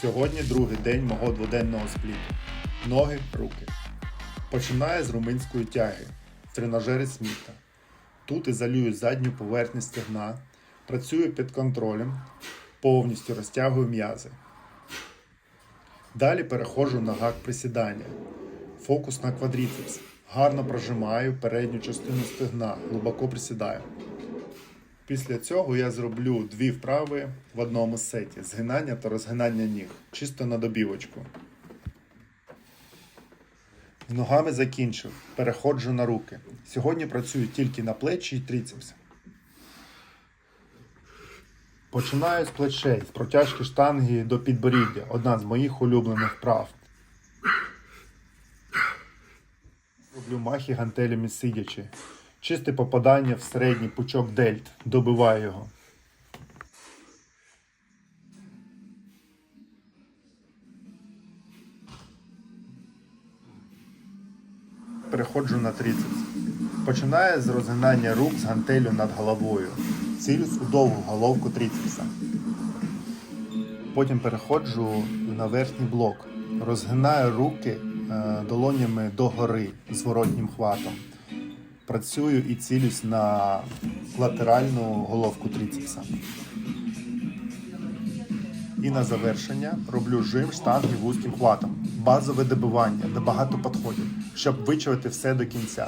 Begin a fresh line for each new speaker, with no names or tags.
Сьогодні другий день мого дводенного спліту. Ноги, руки. Починаю з руминської тяги в тренажері Сміта. Тут ізолюю задню поверхню стегна, працюю під контролем, повністю розтягую м'язи. Далі переходжу на гак присідання. Фокус на квадріцепс. Гарно прожимаю передню частину стегна, глибоко присідаю. Після цього я зроблю дві вправи в одному сеті: згинання та розгинання ніг, чисто на добівочку. З ногами закінчив. Переходжу на руки. Сьогодні працюю тільки на плечі і тріцепс. Починаю з плечей, з протяжки штанги до підборіддя. Одна з моїх улюблених вправ. Роблю махи гантелями сидячи. Чисте попадання в середній пучок дельт. Добиваю його. Переходжу на трицепс. Починаю з розгинання рук з гантелю над головою. Цілюсь у довгу головку трицепса. Потім переходжу на верхній блок. Розгинаю руки е, долонями догори зворотнім хватом. Працюю і цілюсь на латеральну головку трицепса. І на завершення роблю жим штанги вузьким хватом. Базове добивання, де багато підходів, щоб вичавити все до кінця.